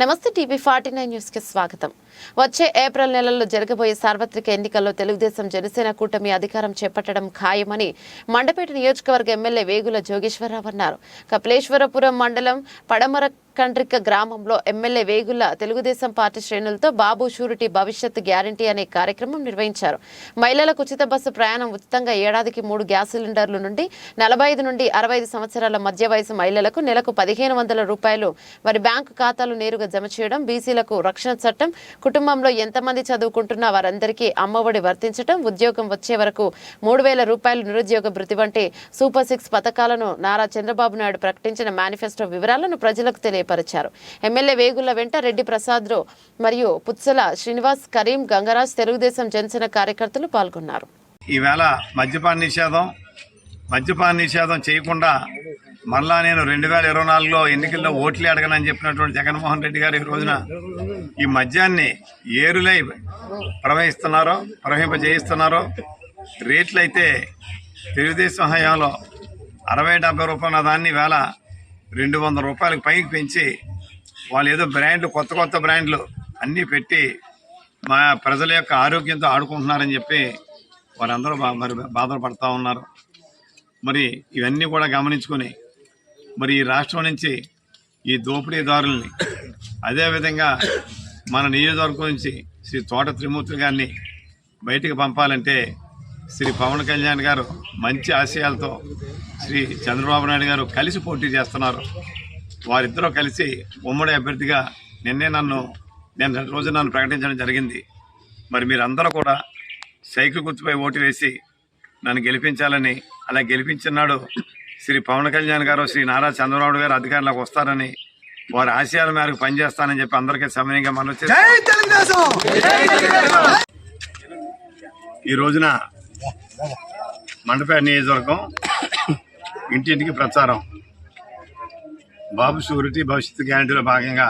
నమస్తే TV forty nine న్యూస్కి స్వాగతం. వచ్చే ఏప్రిల్ నెలలో జరగబోయే సార్వత్రిక ఎన్నికల్లో తెలుగుదేశం జనసేన కూటమి అధికారం చేపట్టడం ఖాయమని మండపేట నియోజకవర్గ ఎమ్మెల్యే వేగుల జోగేశ్వరరావు అన్నారు. కపిలేశ్వరపురం మండలం పడమర కండ్రిక గ్రామంలో ఎమ్మెల్యే వేగుల తెలుగుదేశం పార్టీ శ్రేణులతో బాబు షూరిటీ భవిష్యత్ గ్యారంటీ అనే కార్యక్రమం నిర్వహించారు. మహిళలకు ఉచిత బస్సు ప్రయాణం ఉచితంగా ఏడాదికి మూడు గ్యాస్ సిలిండర్ల నుండి నలభై ఐదు నుండి అరవై ఐదు సంవత్సరాల మధ్య వయసు మహిళలకు నెలకు పదిహేను వందల రూపాయలు వారి బ్యాంకు ఖాతాలు నేరుగా జమ చేయడం బీసీలకు రక్షణ చట్టం కుటుంబంలో ఎంతమంది చదువుకుంటున్నా వారందరికీ అమ్మఒడి వర్తించడం ఉద్యోగం వచ్చే వరకు మూడు వేల రూపాయలు నిరుద్యోగ భృతి వంటి సూపర్ సిక్స్ పథకాలను నారా చంద్రబాబు నాయుడు ప్రకటించిన మేనిఫెస్టో వివరాలను ప్రజలకు తెలియపరిచారు ఎమ్మెల్యే వేగుల వెంట రెడ్డి ప్రసాద్ మరియు పుత్సల శ్రీనివాస్ కరీం గంగరాజ్ తెలుగుదేశం జనసేన కార్యకర్తలు పాల్గొన్నారు. ఈవేళ మద్యపాన నిషేధం మద్యపాన నిషేధం చేయకుండా మరలా నేను రెండు వేల ఇరవై నాలుగులో ఎన్నికల్లో ఓట్లు అడగనని చెప్పినటువంటి జగన్మోహన్ రెడ్డి గారు ఈ రోజున ఈ మద్యాన్ని ఏరులై ప్రవహిస్తున్నారో ప్రవహింపజేయిస్తున్నారో రేట్లు అయితే తెలుగుదేశం హయాంలో అరవై డెబ్బై రూపాయల దాన్ని వేళ రెండు వందల రూపాయలకు పైకి పెంచి వాళ్ళు ఏదో బ్రాండ్లు కొత్త కొత్త బ్రాండ్లు అన్నీ పెట్టి మా ప్రజల యొక్క ఆరోగ్యంతో ఆడుకుంటున్నారని చెప్పి వారందరూ బా- మరి బాధలు పడుతూ ఉన్నారు. మరి ఇవన్నీ కూడా గమనించుకొని మరి ఈ రాష్ట్రం నుంచి ఈ దోపిడీదారుల్ని అదేవిధంగా మన నియోజకవర్గం నుంచి శ్రీ తోట త్రిమూర్తి గారిని బయటికి పంపాలంటే శ్రీ పవన్ కళ్యాణ్ గారు మంచి ఆశయాలతో శ్రీ చంద్రబాబు నాయుడు గారు కలిసి పోటీ చేస్తున్నారు. వారిద్దరూ కలిసి ఉమ్మడి అభ్యర్థిగా నిన్నే నన్ను నేను రెండు రోజులు నన్ను ప్రకటించడం జరిగింది. మరి మీరందరూ కూడా సైకిల్ గుర్తుపై ఓటు వేసి నన్ను గెలిపించాలని అలా గెలిపించినాడు శ్రీ పవన్ కళ్యాణ్ గారు శ్రీ నారా చంద్రబాబు గారు అధికారంలోకి వస్తారని వారి ఆశయాల మేరకు పనిచేస్తానని చెప్పి అందరికీ సమయంగా మనం ఈ రోజున మండపేట నియోజకవర్గం ఇంటింటికి ప్రచారం. బాబు షూరిటీ భవిష్యత్తు గ్యారంటీలో భాగంగా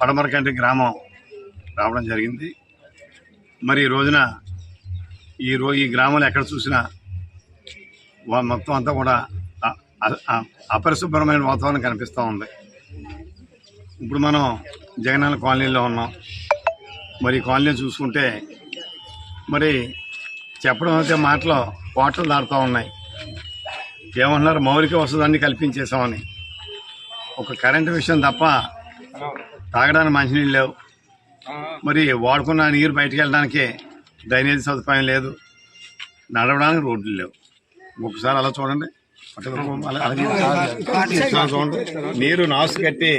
పడమరకంటి గ్రామం రావడం జరిగింది. మరి ఈ రోజున ఈ రో ఈ గ్రామంలో ఎక్కడ చూసినా మొత్తం అంతా కూడా అపరిశుభ్రమైన వాతావరణం కనిపిస్తూ ఉంది. ఇప్పుడు మనం జగనాల కాలనీలో ఉన్నాం. మరి కాలనీ చూసుకుంటే మరి చెప్పడం అయితే మాటలు కోటలు దాడుతూ ఉన్నాయి ఏమంటున్నారు మౌలిక వసతులన్నీ కల్పించేసామని ఒక కరెంటు విషయం తప్ప తాగడానికి మంచినీళ్ళు లేవు మరి వాడుకున్న నీరు బయటికి వెళ్ళడానికి డ్రైనేజ్ సదుపాయం లేదు నడవడానికి రోడ్లు లేవు ఒకసారి అలా చూడండి చూడండి నీరు నాసు కట్టి